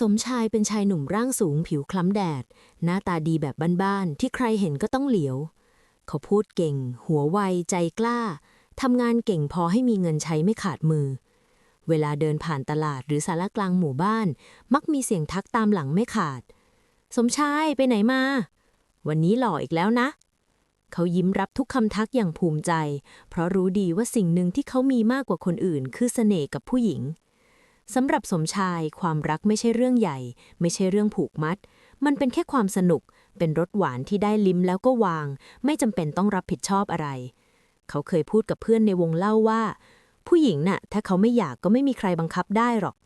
สมชายเป็นชายหนุ่มร่างสูงผิวคล้ำแดด หน้าตาดีแบบบ้านๆที่ใครเห็นก็ต้องเหลียว เขาพูดเก่ง หัวไวใจกล้าทำงานเก่งพอให้มีเงินใช้ไม่ขาดมือ เวลาเดินผ่านตลาดหรือสารกลางหมู่บ้าน มักมีเสียงทักตามหลังไม่ขาด สมชายไปไหนมา วันนี้หล่ออีกแล้วนะ เขายิ้มรับทุกคำทักอย่างภูมิใจ เพราะรู้ดีว่าสิ่งหนึ่งที่เขามีมากกว่าคนอื่น คือเสน่ห์กับผู้หญิง สำหรับสมชายความรักไม่ใช่เรื่องใหญ่ ไม่ใช่เรื่องผูกมัด มันเป็นแค่ความสนุก เป็นรสหวานที่ได้ลิ้มแล้วก็วาง ไม่จำเป็นต้องรับผิดชอบอะไร เขาเคยพูดกับเพื่อนในวงเล่าว่า ผู้หญิงน่ะ ถ้าเขาไม่อยากก็ไม่มีใครบังคับได้หรอก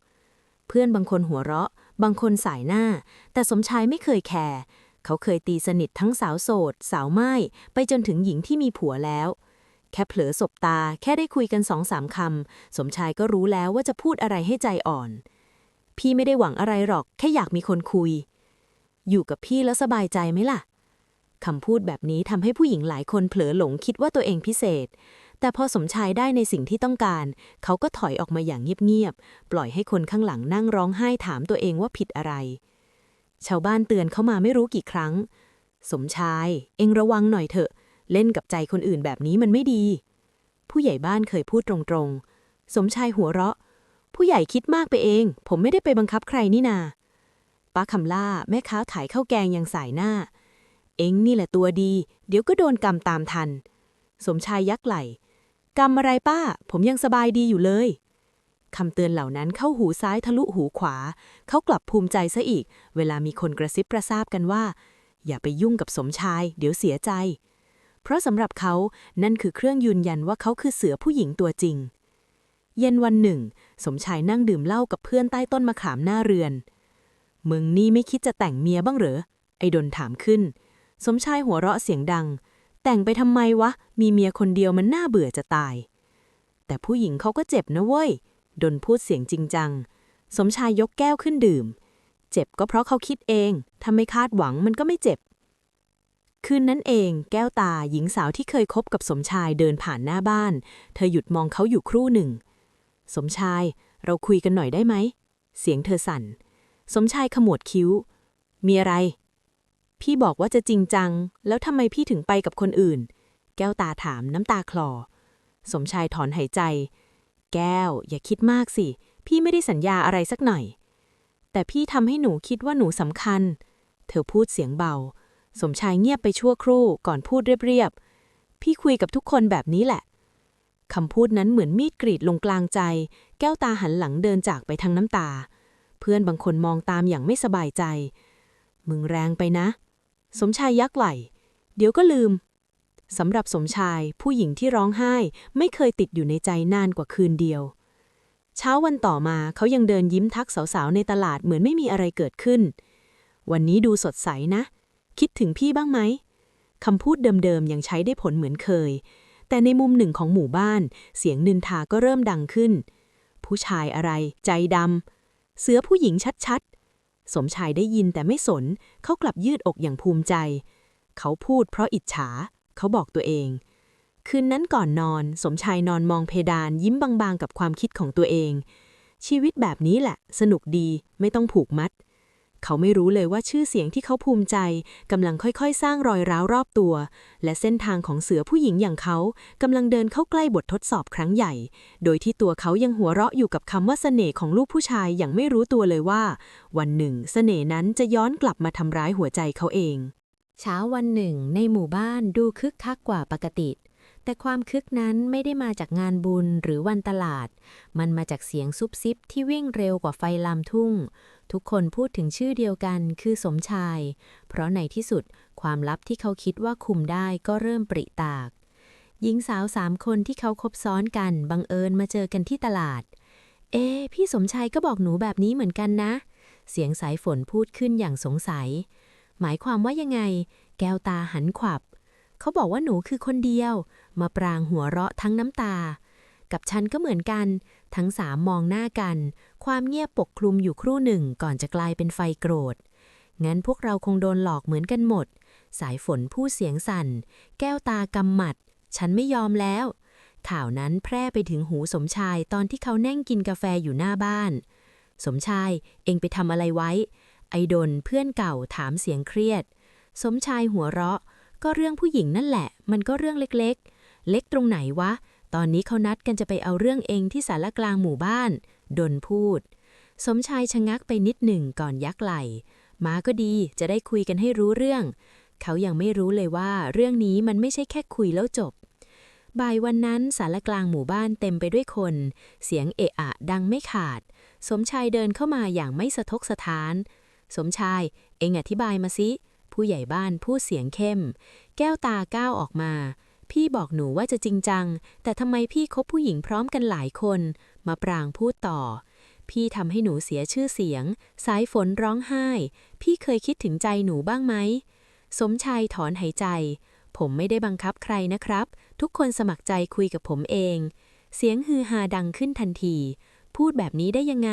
เพื่อนบางคนหัวเราะ บางคนสายหน้า แต่สมชายไม่เคยแคร์เขาเคยตีสนิททั้งสาวโสด สาวไม้ไปจนถึงหญิงที่มีผัวแล้ว แค่เผลอสบตา แค่ได้คุยกันสองสามคำ สมชายก็รู้แล้วว่าจะพูดอะไรให้ใจอ่อน พี่ไม่ได้หวังอะไรหรอก แค่อยากมีคนคุย อยู่กับพี่แล้วสบายใจไหมล่ะคำพูดแบบนี้ทำให้ผู้หญิงหลายคนเผลอหลงคิดว่าตัวเองพิเศษ แต่พอสมชายได้ในสิ่งที่ต้องการ เขาก็ถอยออกมาอย่างเงียบๆ ปล่อยให้คนข้างหลังนั่งร้องไห้ถามตัวเองว่าผิดอะไร ชาวบ้านเตือนเขามาไม่รู้กี่ครั้ง สมชาย เองระวังหน่อยเถอะ เล่นกับใจคนอื่นแบบนี้มันไม่ดี ผู้ใหญ่บ้านเคยพูดตรงๆ สมชายหัวเราะ ผู้ใหญ่คิดมากไปเอง ผมไม่ได้ไปบังคับใครนี่นา ป้าคำล่าแม่ค้าขายข้าวแกงยังสายหน้า เอ็งนี่แหละตัวดี เดี๋ยวก็โดนกรรมตามทัน สมชายยักไหล่กรรมอะไรป้า ผมยังสบายดีอยู่เลยคำเตือนเหล่านั้นเข้าหูซ้ายทะลุหูขวา เขากลับภูมิใจซะอีก เวลามีคนกระซิบกระซาบกันว่า อย่าไปยุ่งกับสมชาย เดี๋ยวเสียใจ เพราะสำหรับเขานั่นคือเครื่องยืนยันว่าเขาคือเสือผู้หญิงตัวจริง เย็นวันหนึ่ง สมชายนั่งดื่มเหล้ากับเพื่อนใต้ต้นมะขามหน้าเรือน มึงนี่ไม่คิดจะแต่งเมียบ้างเหรอ ไอ้ดนถามขึ้น สมชายหัวเราะเสียงดัง แต่งไปทำไมวะ มีเมียคนเดียวมันน่าเบื่อจะตาย แต่ผู้หญิงเขาก็เจ็บนะเว้ย ดนพูดเสียงจริงจัง สมชายยกแก้วขึ้นดื่ม เจ็บก็เพราะเขาคิดเอง ถ้าไม่คาดหวังมันก็ไม่เจ็บ คืนนั้นเองแก้วตาหญิงสาวที่เคยคบกับสมชายเดินผ่านหน้าบ้าน เธอหยุดมองเขาอยู่ครู่หนึ่ง สมชาย เราคุยกันหน่อยได้ไหม เสียงเธอสั่น สมชายขมวดคิ้ว มีอะไร พี่บอกว่าจะจริงจัง แล้วทำไมพี่ถึงไปกับคนอื่น แก้วตาถามน้ำตาคลอ สมชายถอนหายใจ แก้ว อย่าคิดมากสิ พี่ไม่ได้สัญญาอะไรสักหน่อย แต่พี่ทำให้หนูคิดว่าหนูสำคัญ เธอพูดเสียงเบา สมชายเงียบไปชั่วครู่ก่อนพูดเรียบๆ พี่คุยกับทุกคนแบบนี้แหละ คำพูดนั้นเหมือนมีดกรีดลงกลางใจ แก้วตาหันหลังเดินจากไปทางน้ำตา เพื่อนบางคนมองตามอย่างไม่สบายใจ มึงแรงไปนะ สมชายยักไหล่เดี๋ยวก็ลืม สำหรับสมชายผู้หญิงที่ร้องไห้ไม่เคยติดอยู่ในใจนานกว่าคืนเดียว เช้าวันต่อมาเขายังเดินยิ้มทักสาวๆในตลาดเหมือนไม่มีอะไรเกิดขึ้น วันนี้ดูสดใสนะ คิดถึงพี่บ้างไหมคำพูดเดิมๆยังใช้ได้ผลเหมือนเคย แต่ในมุมหนึ่งของหมู่บ้าน เสียงนินทาก็เริ่มดังขึ้น ผู้ชายอะไร ใจดำเสือผู้หญิงชัดๆ สมชายได้ยินแต่ไม่สน เขากลับยืดอกอย่างภูมิใจ เขาพูดเพราะอิจฉา เขาบอกตัวเอง คืนนั้นก่อนนอน สมชายนอนมองเพดานยิ้มบางๆ กับความคิดของตัวเอง ชีวิตแบบนี้แหละ สนุกดีไม่ต้องผูกมัด เขาไม่รู้เลยว่าชื่อเสียงที่เขาภูมิใจกำลังค่อยๆ สร้างรอยร้าวรอบตัว และเส้นทางของเสือผู้หญิงอย่างเขากำลังเดินเข้าใกล้บททดสอบครั้งใหญ่ โดยที่ตัวเขายังหัวเราะอยู่กับคำว่าเสน่ห์ของลูกผู้ชายอย่างไม่รู้ตัวเลยว่า วันหนึ่ง เสน่ห์นั้นจะย้อนกลับมาทำร้ายหัวใจเขาเอง เช้าวันหนึ่ง ในหมู่บ้านดูคึกคักกว่าปกติ แต่ความคึกนั้นไม่ได้มาจากงานบุญหรือวันตลาด มันมาจากเสียงซุบซิบที่วิ่งเร็วกว่าไฟลามทุ่ง ทุกคนพูดถึงชื่อเดียวกันคือสมชาย เพราะในที่สุดความลับที่เขาคิดว่าคุมได้ก็เริ่มปริตาก หญิงสาวสามคนที่เขาคบซ้อนกันบังเอิญมาเจอกันที่ตลาด เอ๊พี่สมชายก็บอกหนูแบบนี้เหมือนกันนะ เสียงสายฝนพูดขึ้นอย่างสงสัย หมายความว่ายังไง แก้วตาหันขวับ เขาบอกว่าหนูคือคนเดียว มาปรางหัวเราะทั้งน้ำตา กับฉันก็เหมือนกัน ทั้งสามมองหน้ากัน ความเงียบปกคลุมอยู่ครู่หนึ่งก่อนจะกลายเป็นไฟโกรธ งั้นพวกเราคงโดนหลอกเหมือนกันหมด สายฝนพูดเสียงสั่น แก้วตากำหมัด ฉันไม่ยอมแล้ว ข่าวนั้นแพร่ไปถึงหูสมชายตอนที่เขานั่งกินกาแฟอยู่หน้าบ้าน สมชาย เองไปทำอะไรไว้ ไอดนเพื่อนเก่าถามเสียงเครียด สมชายหัวเราะ ก็เรื่องผู้หญิงนั่นแหละ มันก็เรื่องเล็กๆ เล็กตรงไหนวะ ตอนนี้เขานัดกันจะไปเอาเรื่องเองที่สารกลางหมู่บ้าน ดนพูด สมชายชะงักไปนิดหนึ่งก่อนยักไหลมาก็ดีจะได้คุยกันให้รู้เรื่อง เขายังไม่รู้เลยว่าเรื่องนี้มันไม่ใช่แค่คุยแล้วจบ บ่ายวันนั้นสารกลางหมู่บ้านเต็มไปด้วยคน เสียงเอะอะดังไม่ขาด สมชายเดินเข้ามาอย่างไม่สะทกสะท้าน สมชาย เองอธิบายมาสิ ผู้ใหญ่บ้านพูดเสียงเข้ม แก้วตาก้าวออกมา พี่บอกหนูว่าจะจริงจัง แต่ทำไมพี่คบผู้หญิงพร้อมกันหลายคน มาปรางพูดต่อ พี่ทำให้หนูเสียชื่อเสียง สายฝนร้องไห้ พี่เคยคิดถึงใจหนูบ้างไหม สมชายถอนหายใจ ผมไม่ได้บังคับใครนะครับ ทุกคนสมัครใจคุยกับผมเอง เสียงฮือฮาดังขึ้นทันที พูดแบบนี้ได้ยังไง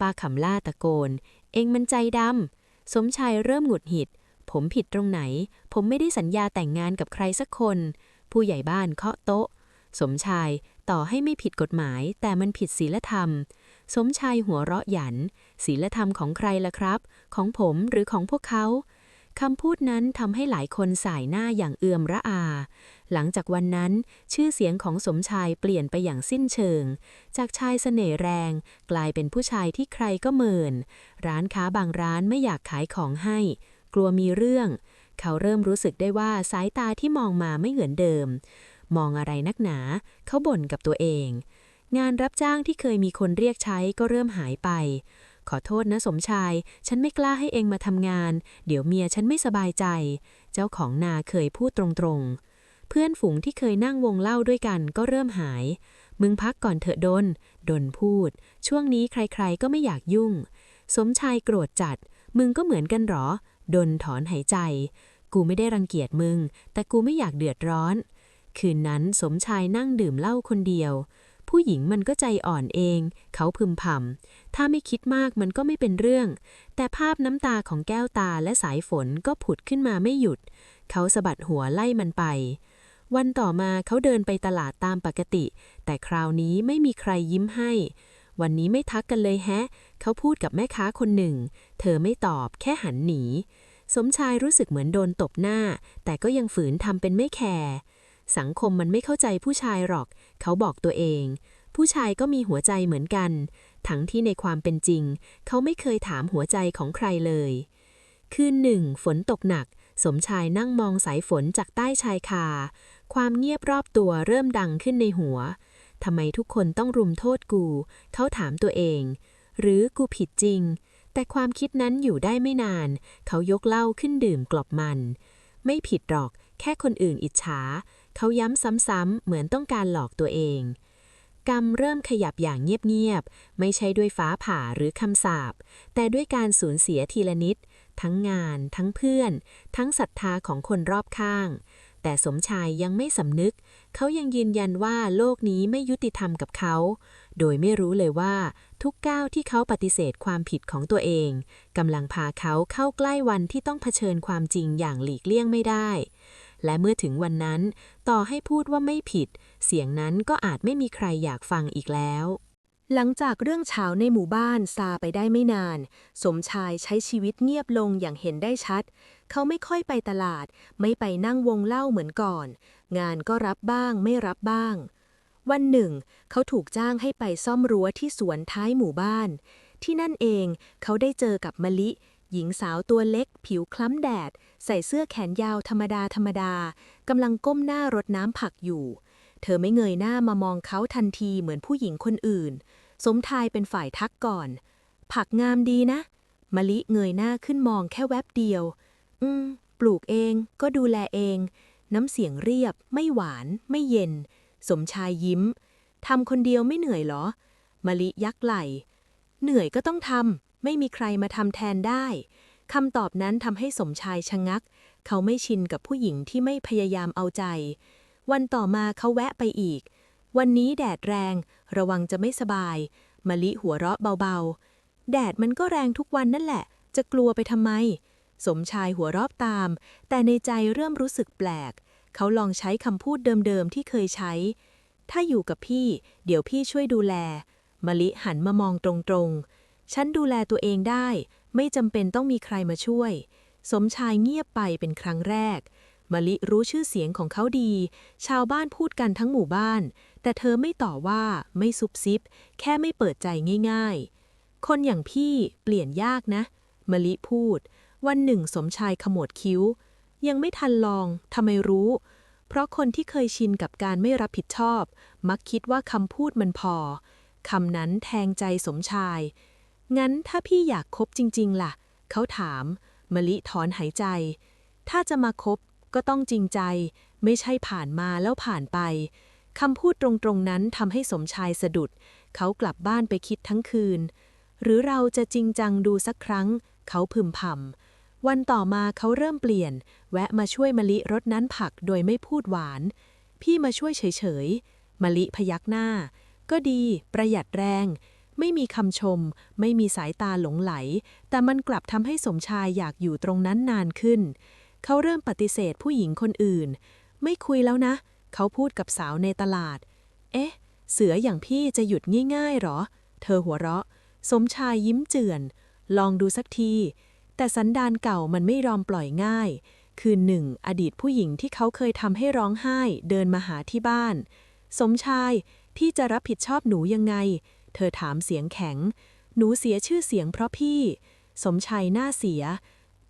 ป้าขำล่าตะโกน เองมันใจดำสมชายเริ่มหงุดหงิด ผมผิดตรงไหน ผมไม่ได้สัญญาแต่งงานกับใครสักคน ผู้ใหญ่บ้านเคาะโต๊ะ สมชายต่อให้ไม่ผิดกฎหมาย แต่มันผิดศีลธรรม สมชายหัวเราะหยันศีลธรรมของใครล่ะครับ ของผมหรือของพวกเขาคำพูดนั้นทำให้หลายคนสายหน้าอย่างเอื่อมระอา หลังจากวันนั้น ชื่อเสียงของสมชายเปลี่ยนไปอย่างสิ้นเชิง จากชายเสน่ห์แรง กลายเป็นผู้ชายที่ใครก็เมิน ร้านค้าบางร้านไม่อยากขายของให้ กลัวมีเรื่อง เขาเริ่มรู้สึกได้ว่าสายตาที่มองมาไม่เหมือนเดิม มองอะไรนักหนา เขาบ่นกับตัวเอง งานรับจ้างที่เคยมีคนเรียกใช้ก็เริ่มหายไป ขอโทษนะสมชาย ฉันไม่กล้าให้เองมาทำงาน เดี๋ยวเมียฉันไม่สบายใจ เจ้าของนาเคยพูดตรงๆ เพื่อนฝูงที่เคยนั่งวงเล่าด้วยกันก็เริ่มหาย มึงพักก่อนเถอะดน ดนพูด ช่วงนี้ใครๆก็ไม่อยากยุ่ง สมชายโกรธจัด มึงก็เหมือนกันหรอ ดนถอนหายใจ กูไม่ได้รังเกียจมึง แต่กูไม่อยากเดือดร้อน คืนนั้นสมชายนั่งดื่มเหล้าคนเดียว ผู้หญิงมันก็ใจอ่อนเอง เขาพึมพำถ้าไม่คิดมากมันก็ไม่เป็นเรื่อง แต่ภาพน้ำตาของแก้วตาและสายฝนก็ผุดขึ้นมาไม่หยุด เขาสะบัดหัวไล่มันไปวันต่อมาเขาเดินไปตลาดตามปกติ แต่คราวนี้ไม่มีใครยิ้มให้ วันนี้ไม่ทักกันเลยแฮะ เขาพูดกับแม่ค้าคนหนึ่ง เธอไม่ตอบแค่หันหนี สมชายรู้สึกเหมือนโดนตบหน้า แต่ก็ยังฝืนทำเป็นไม่แคร์สังคมมันไม่เข้าใจผู้ชายหรอก เขาบอกตัวเอง ผู้ชายก็มีหัวใจเหมือนกัน ทั้งที่ในความเป็นจริง เขาไม่เคยถามหัวใจของใครเลย คืนหนึ่ง ฝนตกหนัก สมชายนั่งมองสายฝนจากใต้ชายคา ความเงียบรอบตัวเริ่มดังขึ้นในหัว ทำไมทุกคนต้องรุมโทษกู เขาถามตัวเอง หรือกูผิดจริง แต่ความคิดนั้นอยู่ได้ไม่นาน เขายกเหล้าขึ้นดื่มกลบมัน ไม่ผิดหรอก แค่คนอื่นอิจฉา เขาย้ำซ้ำๆ เหมือนต้องการหลอกตัวเอง กรรมเริ่มขยับอย่างเงียบๆ ไม่ใช่ด้วยฟ้าผ่าหรือคำสาป แต่ด้วยการสูญเสียทีละนิด ทั้งงาน ทั้งเพื่อน ทั้งศรัทธาของคนรอบข้าง แต่สมชายยังไม่สำนึก เขายังยืนยันว่าโลกนี้ไม่ยุติธรรมกับเขา โดยไม่รู้เลยว่าทุกก้าวที่เขาปฏิเสธความผิดของตัวเองกำลังพาเขาเข้าใกล้วันที่ต้องเผชิญความจริงอย่างหลีกเลี่ยงไม่ได้ และเมื่อถึงวันนั้น ต่อให้พูดว่าไม่ผิด เสียงนั้นก็อาจไม่มีใครอยากฟังอีกแล้วหลังจากเรื่องเช้าในหมู่บ้านซาไปได้ไม่นาน สมชายใช้ชีวิตเงียบลงอย่างเห็นได้ชัด เขาไม่ค่อยไปตลาด ไม่ไปนั่งวงเล่าเหมือนก่อน งานก็รับบ้างไม่รับบ้าง วันหนึ่ง เขาถูกจ้างให้ไปซ่อมรั้วที่สวนท้ายหมู่บ้าน ที่นั่นเองเขาได้เจอกับมะลิ หญิงสาวตัวเล็ก ผิวคล้ำแดด ใส่เสื้อแขนยาวธรรมดาธรรมดากำลังก้มหน้ารดน้ำผักอยู่ เธอไม่เงยหน้ามามองเขาทันทีเหมือนผู้หญิงคนอื่น สมทายเป็นฝ่ายทักก่อน ผักงามดีนะมะลิเงยหน้าขึ้นมองแค่แวบเดียว อืม ปลูกเองก็ดูแลเอง น้ำเสียงเรียบ ไม่หวาน ไม่เย็น สมชายยิ้มทำคนเดียวไม่เหนื่อยเหรอ มะลิยักไหล เหนื่อยก็ต้องทำไม่มีใครมาทำแทนได้คำตอบนั้นทำให้สมชายชะงัก เขาไม่ชินกับผู้หญิงที่ไม่พยายามเอาใจ วันต่อมาเขาแวะไปอีก วันนี้แดดแรง ระวังจะไม่สบาย มะลิหัวเราะเบาๆ แดดมันก็แรงทุกวันนั่นแหละ จะกลัวไปทำไม สมชายหัวราะตาม แต่ในใจเริ่มรู้สึกแปลก เขาลองใช้คำพูดเดิมๆที่เคยใช้ ถ้าอยู่กับพี่ เดี๋ยวพี่ช่วยดูแล มะลิหันมามองตรงๆ ฉันดูแลตัวเองได้ ไม่จำเป็นต้องมีใครมาช่วย สมชายเงียบไปเป็นครั้งแรก มะลิรู้ชื่อเสียงของเขาดี ชาวบ้านพูดกันทั้งหมู่บ้าน แต่เธอไม่ต่อว่า ไม่ซุบซิบ แค่ไม่เปิดใจง่าย ๆ คนอย่างพี่เปลี่ยนยากนะ มะลิพูด วันหนึ่งสมชายขมวดคิ้ว ยังไม่ทันลองทำไมรู้ เพราะคนที่เคยชินกับการไม่รับผิดชอบ มักคิดว่าคำพูดมันพอคำนั้นแทงใจสมชาย งั้นถ้าพี่อยากคบจริง ๆ ล่ะ เขาถาม มะลิถอนหายใจ ถ้าจะมาคบก็ต้องจริงใจ ไม่ใช่ผ่านมาแล้วผ่านไปคำพูดตรงๆนั้นทำให้สมชายสะดุด เขากลับบ้านไปคิดทั้งคืน หรือเราจะจริงจังดูสักครั้ง เขาพึมพำ วันต่อมาเขาเริ่มเปลี่ยน แวะมาช่วยมะลิรดนั้นผักโดยไม่พูดหวาน พี่มาช่วยเฉยๆมะลิพยักหน้า ก็ดี ประหยัดแรง ไม่มีคำชม ไม่มีสายตาหลงไหล แต่มันกลับทำให้สมชายอยากอยู่ตรงนั้นนานขึ้น เขาเริ่มปฏิเสธผู้หญิงคนอื่น ไม่คุยแล้วนะ เขาพูดกับสาวในตลาด เอ๊ะ เสืออย่างพี่จะหยุดง่ายๆหรอ เธอหัวเราะ สมชายยิ้มเจือน ลองดูสักที แต่สันดานเก่ามันไม่ยอมปล่อยง่าย คืนหนึ่งอดีตผู้หญิงที่เขาเคยทำให้ร้องไห้ เดินมาหาที่บ้าน สมชาย พี่จะรับผิดชอบหนูยังไง เธอถามเสียงแข็ง หนูเสียชื่อเสียงเพราะพี่ สมชายหน้าเสีย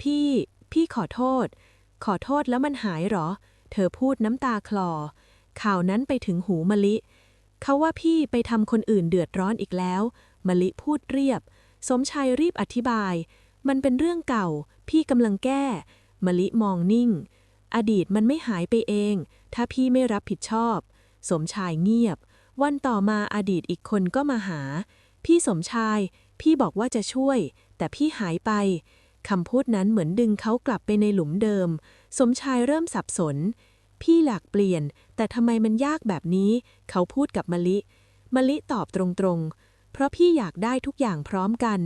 พี่ พี่ขอโทษ ขอโทษแล้วมันหายหรอ เธอพูดน้ำตาคลอ ข่าวนั้นไปถึงหูมะลิ เขาว่าพี่ไปทำคนอื่นเดือดร้อนอีกแล้วมะลิพูดเรียบ สมชายรีบอธิบาย มันเป็นเรื่องเก่า พี่กำลังแก้ มะลิมองนิ่ง อดีตมันไม่หายไปเอง ถ้าพี่ไม่รับผิดชอบ สมชายเงียบ วันต่อมาอดีตอีกคนก็มาหา พี่สมชาย พี่บอกว่าจะช่วย แต่พี่หายไปคำพูดนั้นเหมือนดึงเขากลับไปในหลุมเดิม สมชายเริ่มสับสน พี่หลักเปลี่ยน แต่ทำไมมันยากแบบนี้ เขาพูดกับมะลิ มะลิตอบตรงๆ เพราะพี่อยากได้ทุกอย่างพร้อมกัน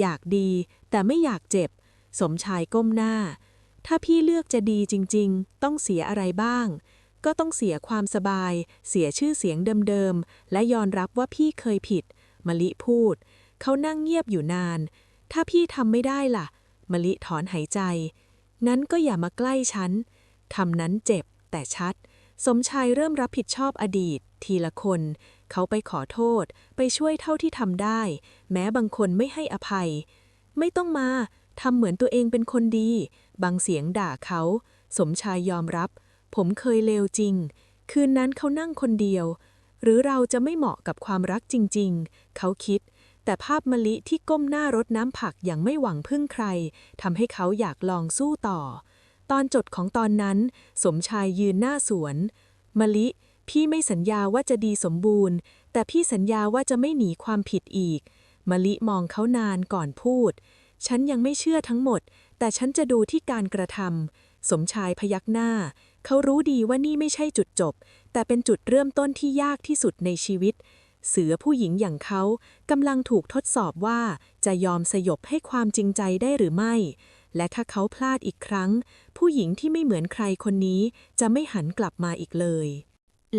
อยากดี แต่ไม่อยากเจ็บ สมชายก้มหน้า ถ้าพี่เลือกจะดีจริง ๆ ต้องเสียอะไรบ้าง ก็ต้องเสียความสบาย เสียชื่อเสียงเดิมๆ และยอมรับว่าพี่เคยผิด มะลิพูด เขานั่งเงียบอยู่นาน ถ้าพี่ทำไม่ได้ล่ะ มะลิถอนหายใจงั้นก็อย่ามาใกล้ฉันคำนั้นเจ็บแต่ชัด สมชายเริ่มรับผิดชอบอดีต ทีละคน เขาไปขอโทษ ไปช่วยเท่าที่ทำได้ แม้บางคนไม่ให้อภัย ไม่ต้องมาทำเหมือนตัวเองเป็นคนดี บางเสียงด่าเขา สมชายยอมรับ ผมเคยเลวจริง คืนนั้นเขานั่งคนเดียว หรือเราจะไม่เหมาะกับความรักจริง ๆ เขาคิด แต่ภาพมะลิที่ก้มหน้ารดน้ำผักอย่างไม่หวังพึ่งใครทำให้เขาอยากลองสู้ต่อ ตอนจดของตอนนั้น สมชายยืนหน้าสวน มะลิ พี่ไม่สัญญาว่าจะดีสมบูรณ์ แต่พี่สัญญาว่าจะไม่หนีความผิดอีก มะลิมองเขานานก่อนพูด ฉันยังไม่เชื่อทั้งหมด แต่ฉันจะดูที่การกระทำสมชายพยักหน้า เขารู้ดีว่านี่ไม่ใช่จุดจบ แต่เป็นจุดเริ่มต้นที่ยากที่สุดในชีวิต เสือผู้หญิงอย่างเขากำลังถูกทดสอบว่าจะยอมสยบให้ความจริงใจได้หรือไม่ และถ้าเขาพลาดอีกครั้ง ผู้หญิงที่ไม่เหมือนใครคนนี้จะไม่หันกลับมาอีกเลย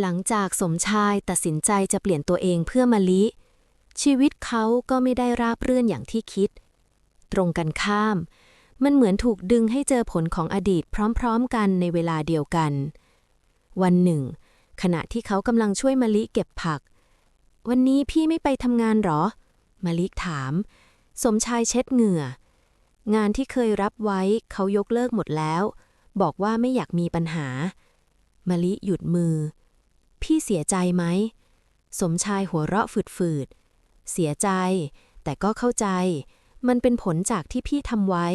หลังจากสมชายตัดสินใจจะเปลี่ยนตัวเองเพื่อมะลิ ชีวิตเขาก็ไม่ได้ราบรื่นอย่างที่คิด ตรงกันข้าม มันเหมือนถูกดึงให้เจอผลของอดีตพร้อมๆกันในเวลาเดียวกัน วันหนึ่ง ขณะที่เขากำลังช่วยมะลิเก็บผัก วันนี้พี่ไม่ไปทำงานหรอมะลิถาม สมชายเช็ดเหงื่อ งานที่เคยรับไว้เขายกเลิกหมดแล้ว บอกว่าไม่อยากมีปัญหามะลิหยุดมือ พี่เสียใจไหม สมชายหัวเราะฝืดๆ เสียใจ แต่ก็เข้าใจ มันเป็นผลจากที่พี่ทำไว้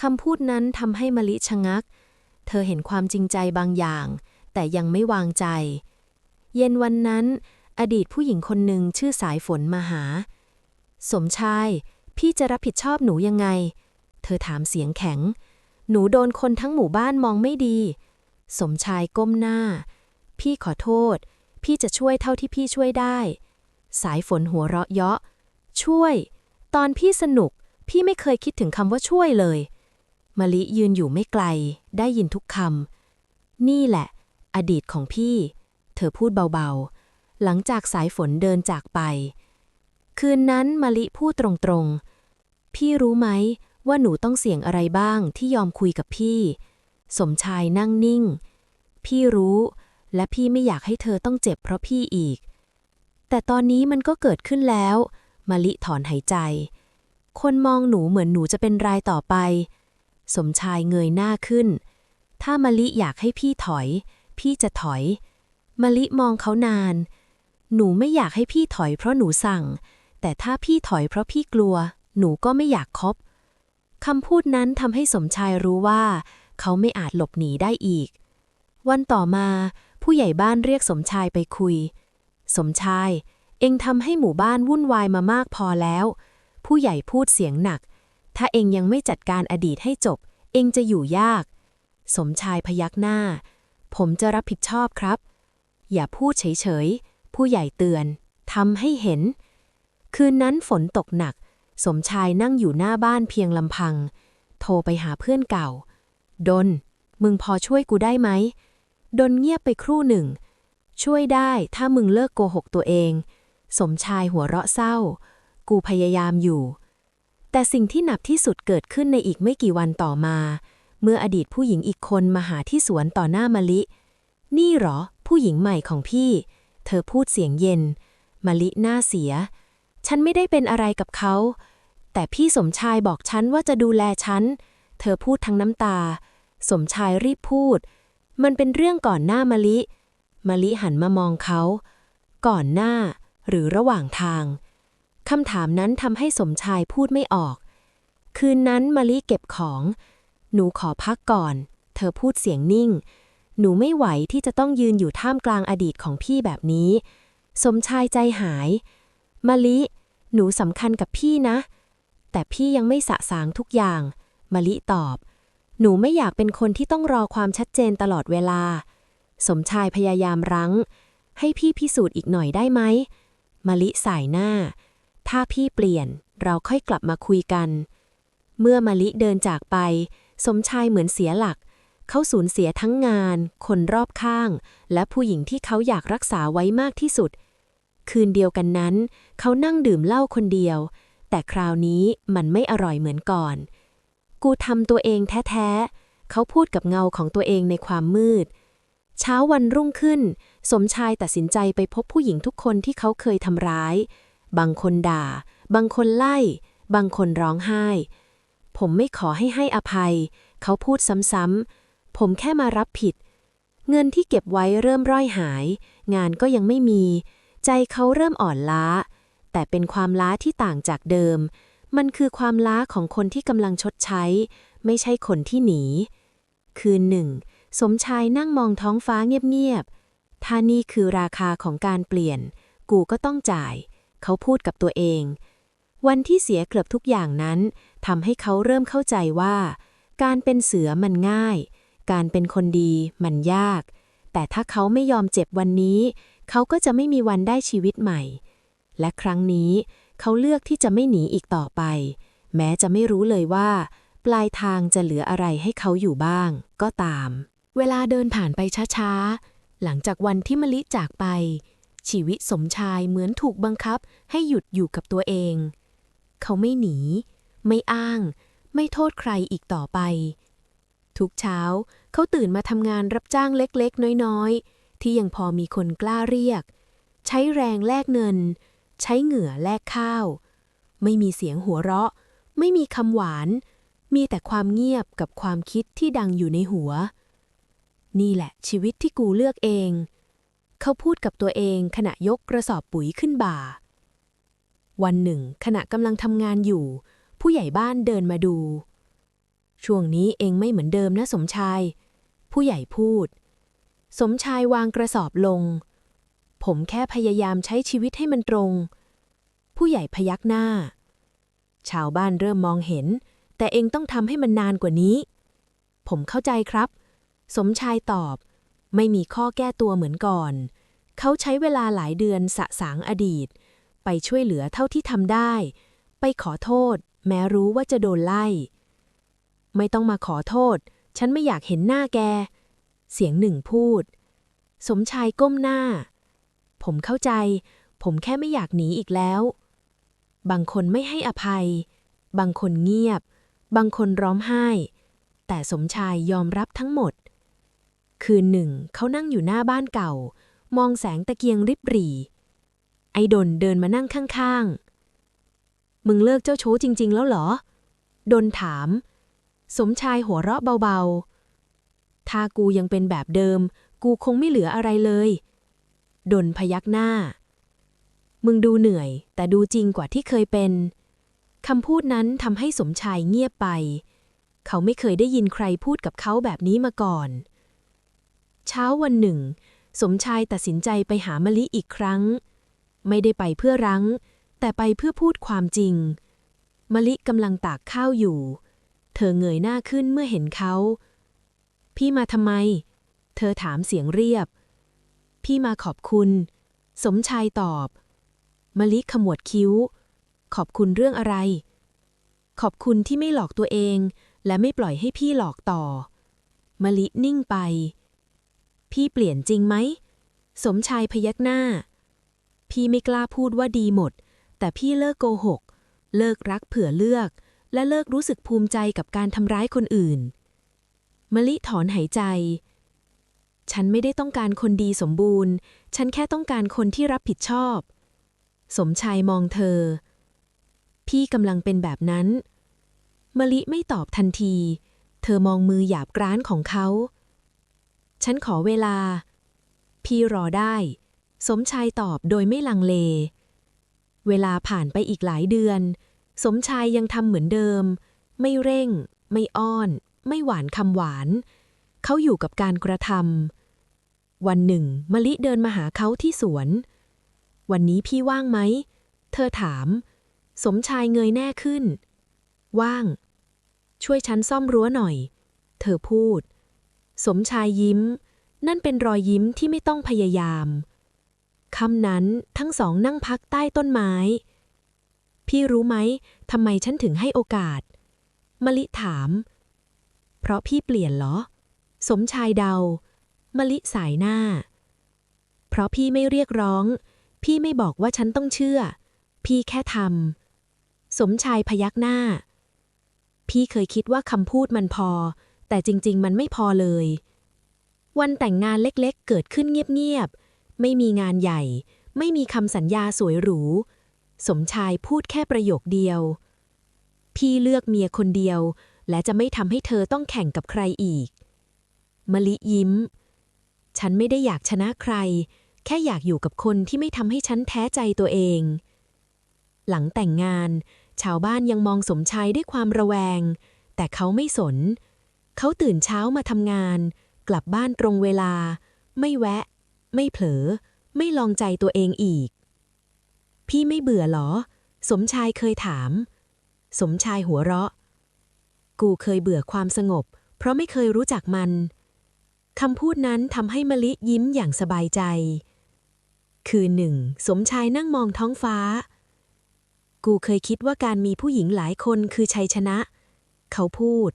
คำพูดนั้นทำให้มะลิชะงัก เธอเห็นความจริงใจบางอย่าง แต่ยังไม่วางใจ เย็นวันนั้น อดีตผู้หญิงคนหนึ่งชื่อสายฝนมาหา สมชาย พี่จะรับผิดชอบหนูยังไง เธอถามเสียงแข็ง หนูโดนคนทั้งหมู่บ้านมองไม่ดี สมชายก้มหน้า พี่ขอโทษ พี่จะช่วยเท่าที่พี่ช่วยได้ สายฝนหัวเราะเยาะ ช่วย ตอนพี่สนุก พี่ไม่เคยคิดถึงคำว่าช่วยเลยมะลิยืนอยู่ไม่ไกล ได้ยินทุกคำ นี่แหละ อดีตของพี่ เธอพูดเบาๆ หลังจากสายฝนเดินจากไป คืนนั้นมะลิพูดตรงๆ พี่รู้ไหมว่าหนูต้องเสี่ยงอะไรบ้างที่ยอมคุยกับพี่ สมชายนั่งนิ่ง พี่รู้ และพี่ไม่อยากให้เธอต้องเจ็บเพราะพี่อีก แต่ตอนนี้มันก็เกิดขึ้นแล้วมะลิถอนหายใจ คนมองหนูเหมือนหนูจะเป็นรายต่อไป สมชายเงยหน้าขึ้น ถ้ามะลิอยากให้พี่ถอย พี่จะถอยมะลิมองเขานาน หนูไม่อยากให้พี่ถอยเพราะหนูสั่ง แต่ถ้าพี่ถอยเพราะพี่กลัว หนูก็ไม่อยากคบคำพูดนั้นทำให้สมชายรู้ว่า เขาไม่อาจหลบหนีได้อีก วันต่อมา ผู้ใหญ่บ้านเรียกสมชายไปคุย สมชาย เองทำให้หมู่บ้านวุ่นวายมามากพอแล้ว ผู้ใหญ่พูดเสียงหนัก ถ้าเองยังไม่จัดการอดีตให้จบ เองจะอยู่ยาก สมชายพยักหน้า ผมจะรับผิดชอบครับ อย่าพูดเฉยๆ ผู้ใหญ่เตือนทำให้เห็น คืนนั้นฝนตกหนัก สมชายนั่งอยู่หน้าบ้านเพียงลำพัง โทรไปหาเพื่อนเก่า ดน มึงพอช่วยกูได้ไหม ดนเงียบไปครู่หนึ่ง ช่วยได้ถ้ามึงเลิกโกหกตัวเอง สมชายหัวเราะเศร้า กูพยายามอยู่ แต่สิ่งที่หนักที่สุดเกิดขึ้นในอีกไม่กี่วันต่อมา เมื่ออดีตผู้หญิงอีกคนมาหาที่สวนต่อหน้ามะลิ นี่เหรอ ผู้หญิงใหม่ของพี่ เธอพูดเสียงเย็น มะลิหน้าเสีย ฉันไม่ได้เป็นอะไรกับเขา แต่พี่สมชายบอกฉันว่าจะดูแลฉัน เธอพูดทั้งน้ำตา สมชายรีบพูด มันเป็นเรื่องก่อนหน้ามะลิ มะลิหันมามองเขา ก่อนหน้าหรือระหว่างทาง คำถามนั้นทำให้สมชายพูดไม่ออก คืนนั้นมะลิเก็บของ หนูขอพักก่อน เธอพูดเสียงนิ่ง หนูไม่ไหวที่จะต้องยืนอยู่ท่ามกลางอดีตของพี่แบบนี้ สมชายใจหาย มะลิ หนูสำคัญกับพี่นะ แต่พี่ยังไม่สะสางทุกอย่าง มะลิตอบ หนูไม่อยากเป็นคนที่ต้องรอความชัดเจนตลอดเวลา สมชายพยายามรั้ง ให้พี่พิสูจน์อีกหน่อยได้ไหมมะลิสายหน้า ถ้าพี่เปลี่ยนเราค่อยกลับมาคุยกัน เมื่อมะลิเดินจากไป สมชายเหมือนเสียหลัก เขาสูญเสียทั้งงาน คนรอบข้าง และผู้หญิงที่เขาอยากรักษาไว้มากที่สุด คืนเดียวกันนั้น เขานั่งดื่มเหล้าคนเดียว แต่คราวนี้มันไม่อร่อยเหมือนก่อน กูทำตัวเองแท้ๆ เขาพูดกับเงาของตัวเองในความมืด เช้าวันรุ่งขึ้น สมชายตัดสินใจไปพบผู้หญิงทุกคนที่เขาเคยทำร้าย บางคนด่า บางคนไล่ บางคนร้องไห้ ผมไม่ขอให้ให้อภัย เขาพูดซ้ำๆ ผมแค่มารับผิด เงินที่เก็บไว้เริ่มร่อยหาย งานก็ยังไม่มี ใจเขาเริ่มอ่อนล้า แต่เป็นความล้าที่ต่างจากเดิม มันคือความล้าของคนที่กำลังชดใช้ ไม่ใช่คนที่หนี คืนหนึ่ง สมชายนั่งมองท้องฟ้าเงียบๆถ้านี่คือราคาของการเปลี่ยน กูก็ต้องจ่าย เขาพูดกับตัวเอง วันที่เสียเกือบทุกอย่างนั้นทำให้เขาเริ่มเข้าใจว่า การเป็นเสือมันง่าย การเป็นคนดีมันยาก แต่ถ้าเขาไม่ยอมเจ็บวันนี้ เขาก็จะไม่มีวันได้ชีวิตใหม่ และครั้งนี้ เขาเลือกที่จะไม่หนีอีกต่อไป แม้จะไม่รู้เลยว่า ปลายทางจะเหลืออะไรให้เขาอยู่บ้าง ก็ตาม เวลาเดินผ่านไปช้าๆ หลังจากวันที่มะลิจากไป ชีวิตสมชายเหมือนถูกบังคับให้หยุดอยู่กับตัวเอง เขาไม่หนี ไม่อ้าง ไม่โทษใครอีกต่อไป ทุกเช้าเขาตื่นมาทำงานรับจ้างเล็กๆ น้อยๆ ที่ยังพอมีคนกล้าเรียก ใช้แรงแลกเงิน ใช้เหงื่อแลกข้าว ไม่มีเสียงหัวเราะ ไม่มีคำหวาน มีแต่ความเงียบกับความคิดที่ดังอยู่ในหัว นี่แหละชีวิตที่กูเลือกเอง เขาพูดกับตัวเองขณะยกกระสอบปุ๋ยขึ้นบ่า วันหนึ่ง ขณะกำลังทำงานอยู่ ผู้ใหญ่บ้านเดินมาดู ช่วงนี้เองไม่เหมือนเดิมนะสมชาย ผู้ใหญ่พูด สมชายวางกระสอบลง ผมแค่พยายามใช้ชีวิตให้มันตรง ผู้ใหญ่พยักหน้า ชาวบ้านเริ่มมองเห็น แต่เองต้องทำให้มันนานกว่านี้ ผมเข้าใจครับ สมชายตอบ ไม่มีข้อแก้ตัวเหมือนก่อน เขาใช้เวลาหลายเดือนสะสางอดีต ไปช่วยเหลือเท่าที่ทำได้ ไปขอโทษ แม้รู้ว่าจะโดนไล่ ไม่ต้องมาขอโทษ ฉันไม่อยากเห็นหน้าแก เสียงหนึ่งพูด สมชายก้มหน้า ผมเข้าใจ ผมแค่ไม่อยากหนีอีกแล้ว บางคนไม่ให้อภัย บางคนเงียบ บางคนร้องไห้ แต่สมชายยอมรับทั้งหมด คืนหนึ่งเขานั่งอยู่หน้าบ้านเก่า มองแสงตะเกียงริบหรี่ ไอ้ดนเดินมานั่งข้างๆ มึงเลิกเจ้าชู้จริง ๆ แล้วเหรอ ดนถาม สมชายหัวเราะเบาๆ ถ้ากูยังเป็นแบบเดิม กูคงไม่เหลืออะไรเลย ดนพยักหน้า มึงดูเหนื่อย แต่ดูจริงกว่าที่เคยเป็นคำพูดนั้นทำให้สมชายเงียบไป เขาไม่เคยได้ยินใครพูดกับเขาแบบนี้มาก่อน เช้าวันหนึ่ง สมชายตัดสินใจไปหามะลิอีกครั้ง ไม่ได้ไปเพื่อรั้ง แต่ไปเพื่อพูดความจริง มะลิกำลังตากข้าวอยู่ เธอเงยหน้าขึ้นเมื่อเห็นเขา พี่มาทำไม เธอถามเสียงเรียบ พี่มาขอบคุณ สมชายตอบ มะลิขมวดคิ้ว ขอบคุณเรื่องอะไร ขอบคุณที่ไม่หลอกตัวเอง และไม่ปล่อยให้พี่หลอกต่อ มะลินิ่งไป พี่เปลี่ยนจริงไหม สมชายพยักหน้า พี่ไม่กล้าพูดว่าดีหมด แต่พี่เลิกโกหก เลิกรักเผื่อเลือก และเลิกรู้สึกภูมิใจกับการทำร้ายคนอื่น มะลิถอนหายใจ ฉันไม่ได้ต้องการคนดีสมบูรณ์ ฉันแค่ต้องการคนที่รับผิดชอบ สมชายมองเธอ พี่กำลังเป็นแบบนั้น มะลิไม่ตอบทันที เธอมองมือหยาบกร้านของเขา ฉันขอเวลา พี่รอได้ สมชายตอบโดยไม่ลังเล เวลาผ่านไปอีกหลายเดือน สมชายยังทำเหมือนเดิม ไม่เร่ง ไม่อ้อน ไม่หวานคำหวานเขาอยู่กับการกระทำ วันหนึ่งมะลิเดินมาหาเขาที่สวน วันนี้พี่ว่างไหม เธอถาม สมชายเงยแน่ขึ้น ว่าง ช่วยฉันซ่อมรั้วหน่อย เธอพูด สมชายยิ้ม นั่นเป็นรอยยิ้มที่ไม่ต้องพยายามคำนั้นทั้งสองนั่งพักใต้ต้นไม้ พี่รู้ไหมทำไมฉันถึงให้โอกาส มะลิถาม เพราะพี่เปลี่ยนเหรอ สมชายเดา มะลิสายหน้า เพราะพี่ไม่เรียกร้อง พี่ไม่บอกว่าฉันต้องเชื่อ พี่แค่ทำสมชายพยักหน้า พี่เคยคิดว่าคำพูดมันพอ แต่จริง ๆ มันไม่พอเลย วันแต่งงานเล็กๆ เกิดขึ้นเงียบๆ ไม่มีงานใหญ่ ไม่มีคำสัญญาสวยหรู สมชายพูดแค่ประโยคเดียว พี่เลือกเมียคนเดียว และจะไม่ทำให้เธอต้องแข่งกับใครอีกมะลิยิ้ม ฉันไม่ได้อยากชนะใคร แค่อยากอยู่กับคนที่ไม่ทำให้ฉันแท้ใจตัวเอง หลังแต่งงาน ชาวบ้านยังมองสมชายด้วยความระแวง แต่เขาไม่สน เขาตื่นเช้ามาทำงาน กลับบ้านตรงเวลา ไม่แวะ ไม่เผลอ ไม่ลองใจตัวเองอีก พี่ไม่เบื่อหรอ สมชายเคยถาม สมชายหัวเราะ กูเคยเบื่อความสงบ เพราะไม่เคยรู้จักมัน คำพูดนั้นทำให้มะลิยิ้มอย่างสบายใจ คืนหนึ่งสมชายนั่งมองท้องฟ้า กูเคยคิดว่าการมีผู้หญิงหลายคนคือชัยชนะ เขาพูด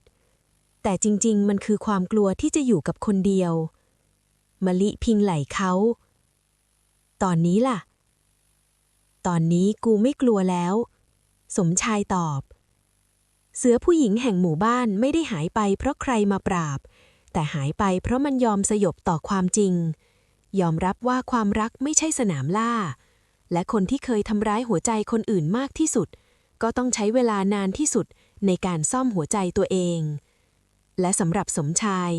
แต่จริง ๆ มันคือความกลัวที่จะอยู่กับคนเดียว มะลิพิงไหล่เขา ตอนนี้ล่ะ ตอนนี้กูไม่กลัวแล้ว สมชายตอบ เสือผู้หญิงแห่งหมู่บ้านไม่ได้หายไปเพราะใครมาปราบ แต่หายไปเพราะมันยอมสยบต่อความจริง ยอมรับว่าความรักไม่ใช่สนามล่า และคนที่เคยทำร้ายหัวใจคนอื่นมากที่สุด ก็ต้องใช้เวลานานที่สุดในการซ่อมหัวใจตัวเอง และสำหรับสมชาย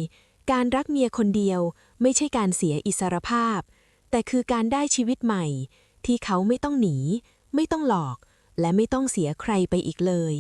การรักเมียคนเดียวไม่ใช่การเสียอิสรภาพ แต่คือการได้ชีวิตใหม่ ที่เขาไม่ต้องหนี ไม่ต้องหลอก และไม่ต้องเสียใครไปอีกเลย